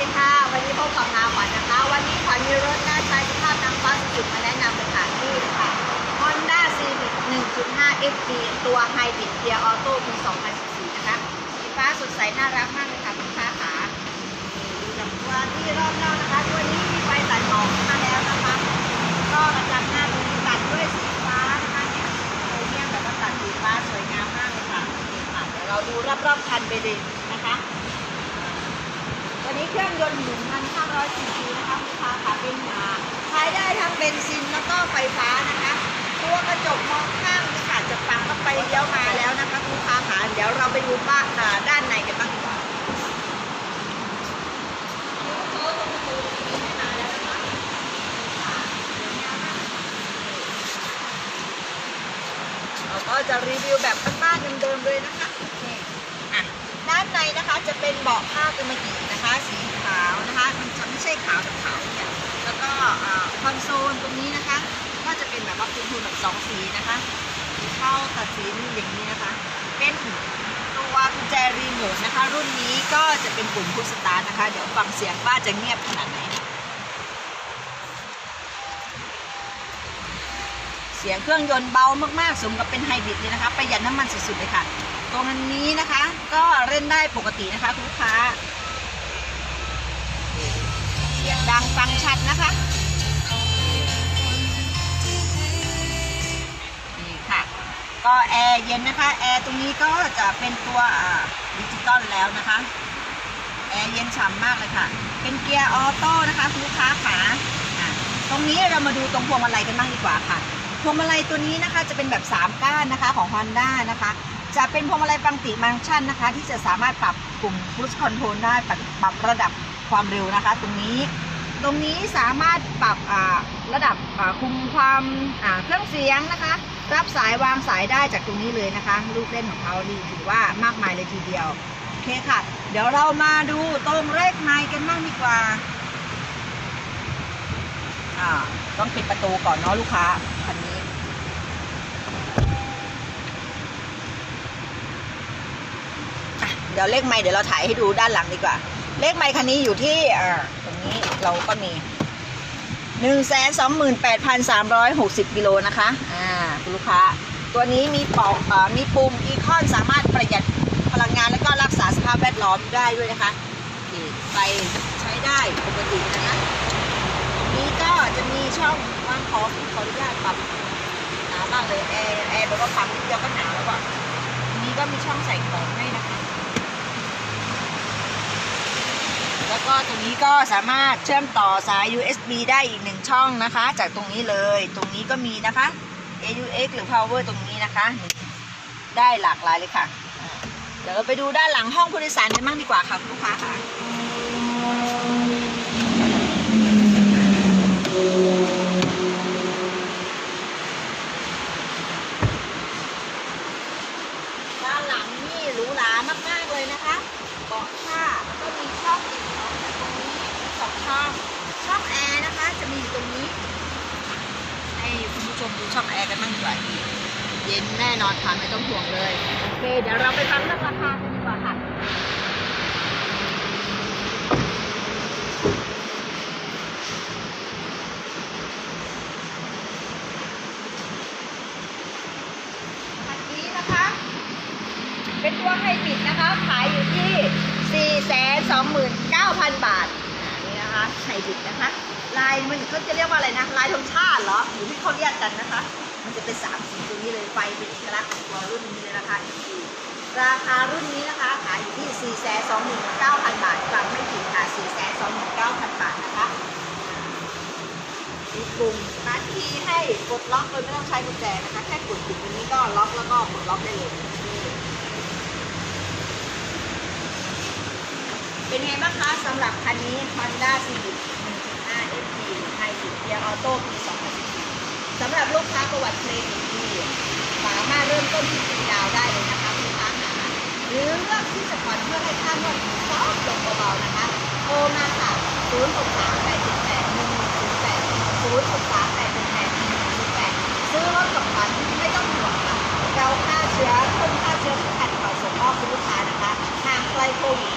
ดีค่ะ วันนี้พบกับนาขวัญนะคะ วันนี้ขวัญมีรถน่าใช้สภาพนางฟ้าสุดๆมาแนะนำเป็นฐานที่ค่ะ Honda Civic 1.5 XP ตัว Hybrid Gear Auto ปี2014 นะคะ สีฟ้าสดใสน่ารักมากเลยค่ะคุณค้าขาดูจากตัวที่รอบนอกนะคะ ตัวนี้มีไฟตัดหมอกมาแล้วนะคะ ก็กระจังหน้าตัวนี้ตัดด้วยสีฟ้านะคะเนี่ยเมียแบบว่าตัดสีฟ้าสวยงามมากเลยค่ะนี่ค่ะเดี๋ยวเราดูรอบๆคันไปเลยนะคะ เครื่องยนต์ 1,500ซีซีนะคะลูกค้าค่ะเป็นมาใช้ได้ทั้งเบนซินแล้วก็ไฟฟ้านะคะตัวกระจกมองข้างนี่ค่ะจะปังเข้าไปเลี้ยวมาแล้วนะคะลูกค้าค่ะเดี๋ยวเราไปดูบ้านอ่าด้านในกันบ้างดีกว่าเราก็จะรีวิวแบบบ้านๆเดิมๆเลยนะคะนี่อะ ด้านในนะคะจะเป็นเบาะผ้ากุมกินะคะ สีขาวนะคะมันจะ ไม่ใช่ขาวแบบขาวเนี่ยแล้วก็คอนโซลตรงนี้นะคะ ก็จะเป็นแบบว่าเป็นโทนแบบสองสีนะคะสีเทาตัดสีนี่อย่างนี้นะคะ เป็นตัวกุญแจรีโมทนะคะ รุ่นนี้ก็จะเป็นปุ่มพุชสตาร์ทนะคะ เดี๋ยวฟังเสียงว่าจะเงียบขนาดไหนเสียงเครื่องยนต์เบามากๆ สมกับเป็นไฮบริดเลยนะคะ ประหยัดน้ำมันสุดๆเลยค่ะ ตรงนี้นะคะ ก็เล่นได้ปกตินะคะคุณลูกค้า ดังฟังชัดนะคะ นี่ค่ะ ก็แอร์เย็นนะคะ แอร์ตรงนี้ก็จะเป็นตัวดิจิตอลแล้วนะคะ แอร์เย็นฉ่ำมากเลยค่ะ เป็นเกียร์ออโต้นะคะคุณลูกค้าขาตรงนี้เรามาดูตรงพวงมาลัยกันบ้างดีกว่าค่ะ พวงมาลัยตัวนี้นะคะจะเป็นแบบ 3 ก้านนะคะของ Honda นะคะจะเป็นพวงมาลัยปังติมังชันนะคะ ที่จะสามารถปรับปุ่ม push control ได้ปรับระดับความเร็วนะคะ ตรงนี้ ตรงนี้สามารถปรับระดับคุมความเครื่องเสียงนะคะ รับสายวางสายได้จากตรงนี้เลยนะคะ ลูกเล่นของเขาดีถือว่ามากมายเลยทีเดียว โอเคค่ะ เดี๋ยวเรามาดูตรงเลขไมค์กันบ้างดีกว่าต้องปิดประตูก่อนเนาะลูกค้าคันนี้เดี๋ยวเลขไมค์เดี๋ยวเราถ่ายให้ดูด้านหลังดีกว่า เลขไมค์คันนี้อยู่ที่ นี้เราก็มีหนึ่งแสนสองหมื่นแปดพันสามร้อยหกสิบกิโลนะคะ อ่าคุณลูกค้า ตัวนี้มีปอกอ่ามีปุ่มอีคอนสามารถประหยัดพลังงานแล้วก็รักษาสภาพแวดล้อมได้ด้วยนะคะไฟใช้ได้ปกตินะคะตรงนี้ก็จะมีช่องวางของขออนุญาตปรับหนาวมากเลยแอร์แอร์แบบว่าปรับนิดเดียวก็หนาวแล้วก็ตรงนี้ก็มีช่องใส่ของให้นะคะ แล้วก็ ตรงนี้ก็สามารถเชื่อมต่อสาย USB ได้อีกหนึ่งช่องนะคะ จากตรงนี้เลย ตรงนี้ก็มีนะคะ AUX หรือ Power ตรงนี้นะคะ ได้หลากหลายเลยค่ะ เดี๋ยวเราไปดูด้านหลังห้องผู้โดยสารกันบ้างดีกว่าค่ะคุณลูกค้าค่ะ ด้านหลังนี่ห รูหรามากๆเลยนะคะเบาะผ้าแล้วก็มีช่องเก็บของตรงนี้สองช่องช่องแอร์นะคะ จะมีอยู่ตรงนี้ ให้คุณผู้ชมดูช่องแอร์กันบ้างดีกว่าเย็นแน่นอนค่ะไม่ต้องห่วงเลยโอเคเดี๋ยวเราไปฟังเรื่องราคากันดีกว่าค่ะ คันนี้นะคะ เป็นตัวไฮบริดนะคะ ขายอยู่ที่ 429,000 บาทนี่นะคะไฮบริดนะคะ ลายมันเขาจะเรียกว่าอะไรนะ ลายธงชาติเหรอหรือที่เขาเรียกกันนะคะ มันจะเป็นสามสีตรงนี้เลยไฟเป็นเอกลักษณ์ของตัวรุ่นนี้เลยนะคะราคารุ่นนี้นะคะ ขายอยู่ที่ 429,000 บาทฟังไม่ผิดค่ะ 429,000 บาทนะคะมีปุ่มนัดคีให้กดล็อกโดยไม่ต้องใช้กุญแจนะคะ แค่กดปุ่มนี้ก็ล็อกแล้วก็กดล็อกได้เลย เป็นไงบ้างคะสำหรับคันนี้ Honda Civic 1.5 FT Hybrid Gear Auto ปี 2014สำหรับลูกค้าประวัติเครดิตดีสามารถเริ่มต้นที่ฟรีดาวได้เลยนะคะลูกค้าหาหรือเลือกที่จะผ่อนเพื่อให้ค่างวดซอฟลงเบาๆนะคะโทรมาค่ะ063 878 1108 063 878 1108ซื้อรถกับผ่อนไม่ต้องห่วงค่ะเราฆ่าเชื้อพ่นฆ่าเชื้อทุกคันก่อนส่งมอบคุณลูกค้านะคะ ทางไกรโควิด